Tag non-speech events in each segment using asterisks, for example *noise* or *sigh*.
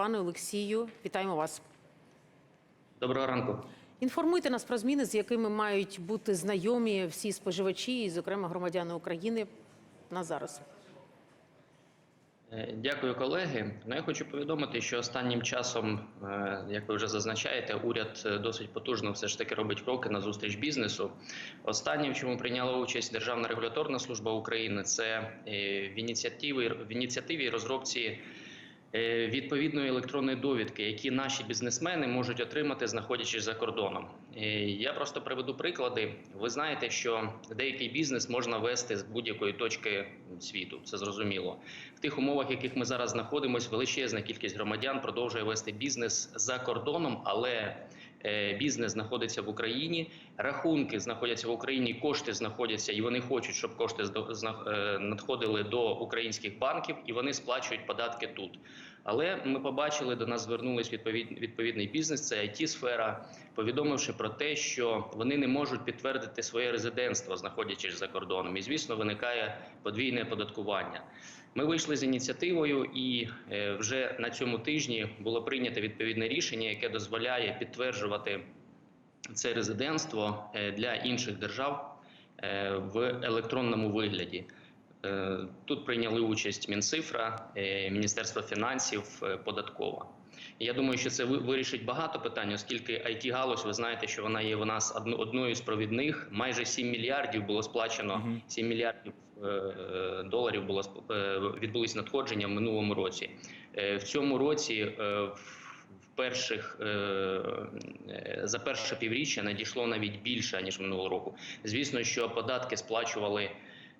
Пане Олексію, вітаємо вас. Доброго ранку. Інформуйте нас про зміни, з якими мають бути знайомі всі споживачі, і, зокрема, громадяни України на зараз. Е, Дякую, колеги. Ну, я хочу повідомити, що останнім часом, е, як ви вже зазначаєте, уряд е, досить потужно все ж таки робить кроки на зустріч бізнесу. Останнє, в чому прийняла участь Державна регуляторна служба України, це в ініціативі в ініціативі розробці відповідної електронної довідки, які наші бізнесмени можуть отримати, знаходячись за кордоном. Е, Я просто приведу приклади. Ви знаєте, що деякий бізнес можна вести з будь-якої точки світу. Це зрозуміло. В тих умовах, в яких ми зараз знаходимося, величезна кількість громадян продовжує вести бізнес за кордоном, але е, бізнес знаходиться в Україні, рахунки знаходяться в Україні, кошти знаходяться, і вони хочуть, щоб кошти е, надходили до українських банків, і вони сплачують податки тут. Але ми побачили, до нас звернулись відповід, відповідний бізнес, це it сфера, повідомивши про те, що вони не можуть підтвердити своє резидентство, знаходячись за кордоном. І звісно, виникає подвійне оподаткування. Ми вийшли з ініціативою, і е, вже на цьому тижні було прийнято відповідне рішення, яке дозволяє підтверджувати це резидентство е, для інших держав е, в електронному вигляді. Е, Тут прийняли участь Мінцифра, е, Міністерство фінансів, е, податкова. Я думаю, що це вирішить багато питань, оскільки it галузь ви знаєте, що вона є у нас одною з провідних. Майже 7 мільярдів було сплачено, Мгм. 7 мільярдів доларів було відбулись надходження в минулому році. В цьому році в перших за перше півріччя надійшло навіть більше ніж минулого року. Звісно, що податки сплачували.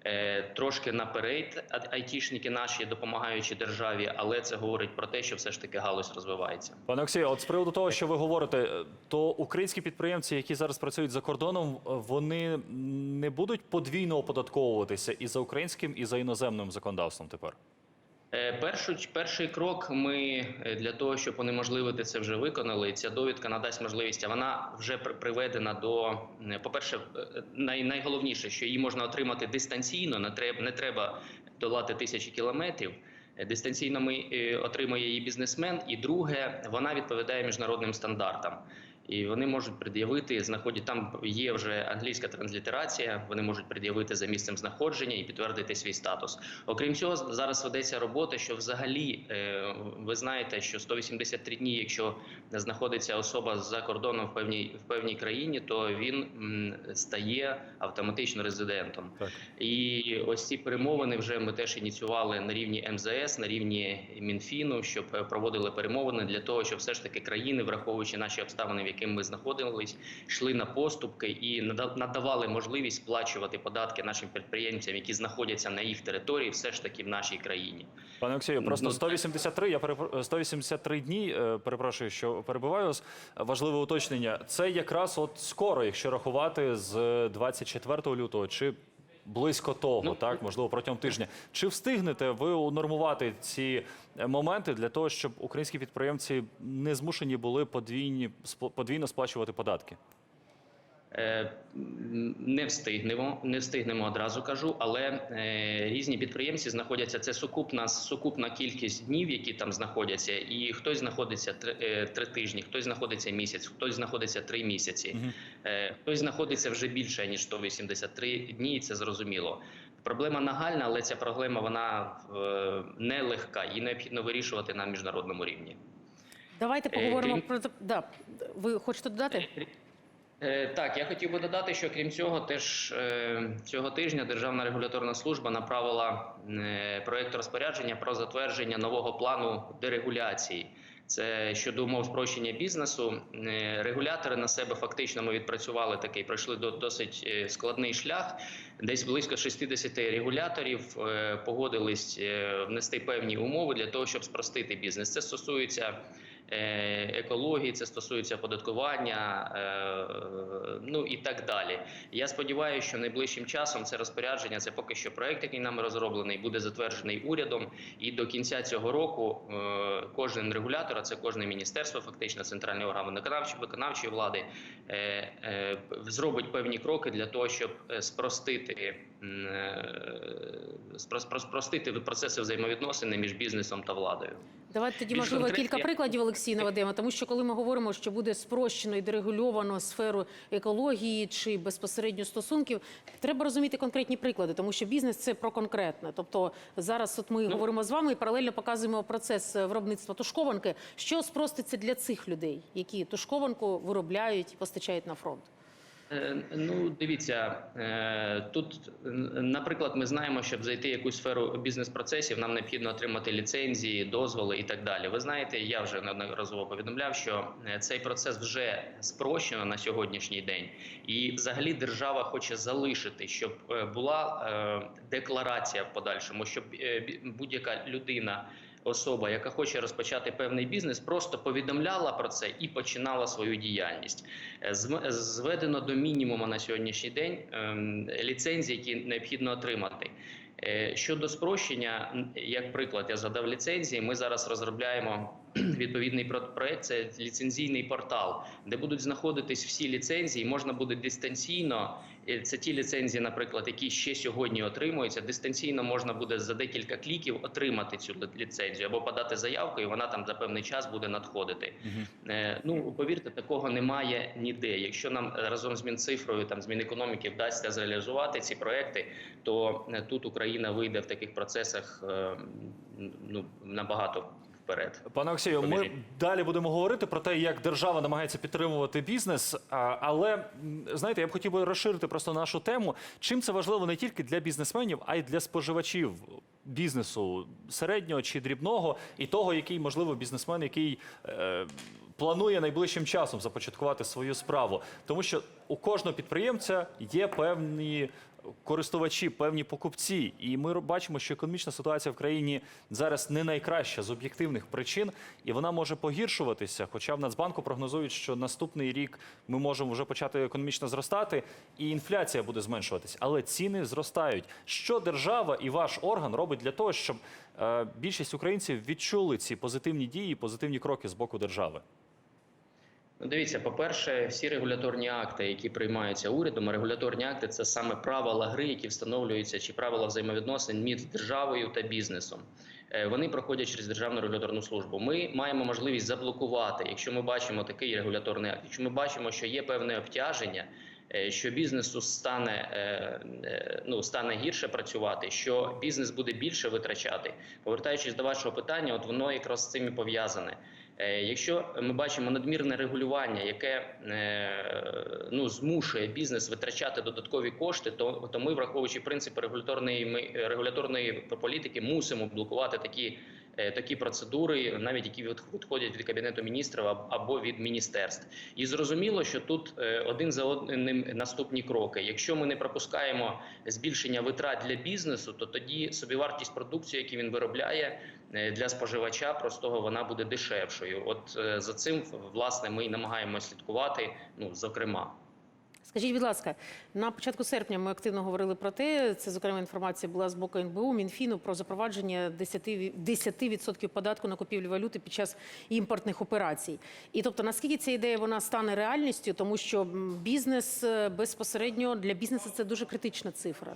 Е, Трошки наперед айтішники наші допомагаючи державі, але це говорить про те, що все ж таки галузь розвивається. Пане Олексію, от з приводу того, що ви говорите, то українські підприємці, які зараз працюють за кордоном, вони не будуть подвійно оподатковуватися і за українським, і за іноземним законодавством тепер. Е, Першу, перший крок ми е, для того, щоб унеможливити це вже виконали. Ця довідка надасть можливість. Вона вже при- приведена до е, по-перше, е, най, найголовніше, що її можна отримати дистанційно. Не треба не треба долати тисячі кілометрів. Дистанційно ми отримує її бізнесмен. І друге, вона відповідає міжнародним стандартам. І вони можуть пред'явити, знаходять там є вже англійська транслітерація. Вони можуть пред'явити за місцем знаходження і підтвердити свій статус. Окрім цього, зараз ведеться робота, що взагалі е, ви знаєте, що 183 дні, якщо знаходиться особа за кордоном в певній в певній країні, то він стає автоматично резидентом. Так. І ось ці перемовини вже ми теж ініціювали на рівні МЗС, на рівні Мінфіну, щоб е, проводили перемовини для того, щоб все ж таки країни, враховуючи наші обставини, в яких ми знаходились, йшли на поступки і нада- надавали можливість сплачувати податки нашим підприємцям, які знаходяться на їх території, все ж таки в нашій країні. Пане Олексію, просто Ну, 183, я перепро- 183 дні, е, перепрошую, що перебуваю вас. Важливе уточнення. Це якраз от скоро, якщо рахувати з 24 лютого, чи близько того, Ну, так, можливо, протягом тижня. Чи встигнете ви унормувати ці е, моменти для того, щоб українські підприємці не змушені були подвійні, подвійно сплачувати податки? Е, Не встигнемо, не встигнемо одразу кажу, але е, різні підприємці знаходяться. Це сукупна сукупна кількість днів, які там знаходяться, і хтось знаходиться три, е, три тижні, хтось знаходиться місяць, хтось знаходиться три місяці, е, хтось знаходиться вже більше ніж 183 дні. і Це зрозуміло. Проблема нагальна, але ця проблема вона е, нелегка і необхідно вирішувати на міжнародному рівні. Давайте поговоримо крім- про. Да. Ви хочете додати? Е, Так, я хотів би додати, що крім цього, теж е, цього тижня Державна регуляторна служба направила е, проект розпорядження про затвердження нового плану дерегуляції. Це щодо умов спрощення бізнесу. Регулятори на себе фактично ми відпрацювали такий, пройшли до досить складний шлях. Десь близько 60 регуляторів погодились внести певні умови для того, щоб спростити бізнес. Це стосується екології, це стосується оподаткування, е, ну і так далі. Я сподіваюся, що найближчим часом це розпорядження, це поки що проект, який нами розроблений, буде затверджений урядом. І до кінця цього року е, кожен регулятор, а це кожне міністерство, фактично центральний орган виконавчої виконавчої влади, е, е, зробить певні кроки для того, щоб е, спростити е, спро- спро- спростити процеси взаємовідносини між бізнесом та владою. Давайте тоді, Більш можливо, конкретні- кілька прикладів Олексій наведемо, тому що коли ми говоримо, що буде спрощено і дерегульовано сферу екології чи безпосередньо стосунків, треба розуміти конкретні приклади, тому що бізнес це про конкретне. Тобто зараз, от ми говоримо з вами і паралельно показуємо процес е, виробництва тушкованки. Що спроститься для цих людей, які тушкованку виробляють і постачають на фронт? Е, Ну, дивіться, е, тут, наприклад, ми знаємо, щоб зайти в якусь сферу бізнес-процесів, нам необхідно отримати ліцензії, дозволи і так далі. Ви знаєте, я вже неодноразово повідомляв, що е, цей процес вже спрощено на сьогоднішній день, і взагалі держава хоче залишити, щоб була декларація в подальшому, щоб будь-яка людина. Особа, яка хоче розпочати певний бізнес, просто повідомляла про це і починала свою діяльність. Е, Зведено до мінімуму на сьогоднішній день ем, ліцензії, які необхідно отримати. Е, Щодо спрощення, як приклад, я згадав ліцензії. Ми зараз розробляємо *clears throat* відповідний проект. Це ліцензійний портал, де будуть знаходитись всі ліцензії. Можна буде дистанційно. Е, Це ті ліцензії, наприклад, які ще сьогодні отримуються. Дистанційно можна буде за декілька кліків отримати цю ліцензію або подати заявку, і вона там за певний час буде надходити. Е, Ну повірте, такого немає ніде. Якщо нам разом з Мінцифрою, там з Мінекономіки вдасться зреалізувати ці проекти, то е, тут Україна вийде в таких процесах е, ну набагато вперед. Пане Олексію, ми далі будемо говорити про те, як держава намагається підтримувати бізнес. Але знаєте, я б хотів би розширити просто нашу тему. Чим це важливо не тільки для бізнесменів, а й для споживачів бізнесу середнього чи дрібного, і того, який можливо бізнесмен, який е, планує найближчим часом започаткувати свою справу, тому що у кожного підприємця є певні користувачі, певні покупці. І ми бачимо, що економічна ситуація в країні зараз не найкраща з об'єктивних причин, і вона може погіршуватися. Хоча в Нацбанку прогнозують, що наступний рік ми можемо вже почати економічно зростати, і інфляція буде зменшуватися. Але ціни зростають. Що держава і ваш орган робить для того, щоб е, більшість українців відчули ці позитивні дії, позитивні кроки з боку держави? Ну, дивіться, по-перше, всі регуляторні акти, які приймаються урядом, регуляторні акти це саме правила гри, які встановлюються, чи правила взаємовідносин між державою та бізнесом. Е, Вони проходять через державну регуляторну службу. Ми маємо можливість заблокувати, якщо ми бачимо такий регуляторний акт, якщо ми бачимо, що є певне обтяження. е, Що бізнесу стане е, ну стане гірше працювати, що бізнес буде більше витрачати. Повертаючись до вашого питання, от воно якраз з цим і пов'язане. Е, Якщо ми бачимо надмірне регулювання, яке е, ну змушує бізнес витрачати додаткові кошти, то, то ми, враховуючи принципи регуляторної регуляторної політики, мусимо блокувати такі. Е, Такі процедури, навіть які відходять від кабінету міністрів або від міністерств, і зрозуміло, що тут е, один за одним наступні кроки. Якщо ми не пропускаємо збільшення витрат для бізнесу, то тоді собівартість продукції, яку він виробляє, е, для споживача простого вона буде дешевшою. От за цим власне ми і намагаємося слідкувати. Ну зокрема. Скажіть, будь ласка, на початку серпня ми активно говорили про те. Це зокрема інформація була з боку НБУ Мінфіну про запровадження 10%, 10% податку на купівлю валюти під час імпортних операцій. І тобто, наскільки ця ідея вона стане реальністю, тому що бізнес е, безпосередньо для бізнесу це дуже критична цифра.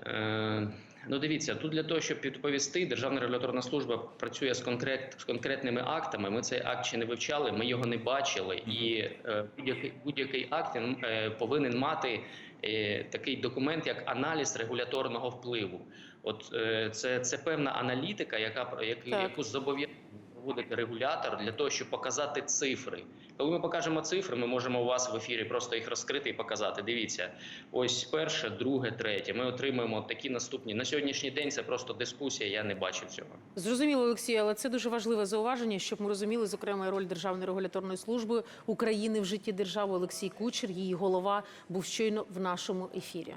Е, Ну, дивіться, тут для того, щоб відповісти, Державна регуляторна служба працює з конкрет з конкретними актами. Ми цей акт ще не вивчали, ми його не бачили, і е, будь-який будь-який акт він, е, повинен мати е, такий документ, як аналіз регуляторного впливу. От е, це, це певна аналітика, яка як, Так. яку зобов'язаний проводити регулятор для того, щоб показати цифри. Коли ми покажемо цифри, ми можемо у вас в ефірі просто їх розкрити і показати. Дивіться, ось перше, друге, третє. Ми отримуємо такі наступні. На сьогоднішній день це просто дискусія. Я не бачив цього. Зрозуміло, Олексій, але це дуже важливе зауваження, щоб ми розуміли, зокрема, роль Державної регуляторної служби України в житті держави. Олексій Кучер, її голова, був щойно в нашому ефірі.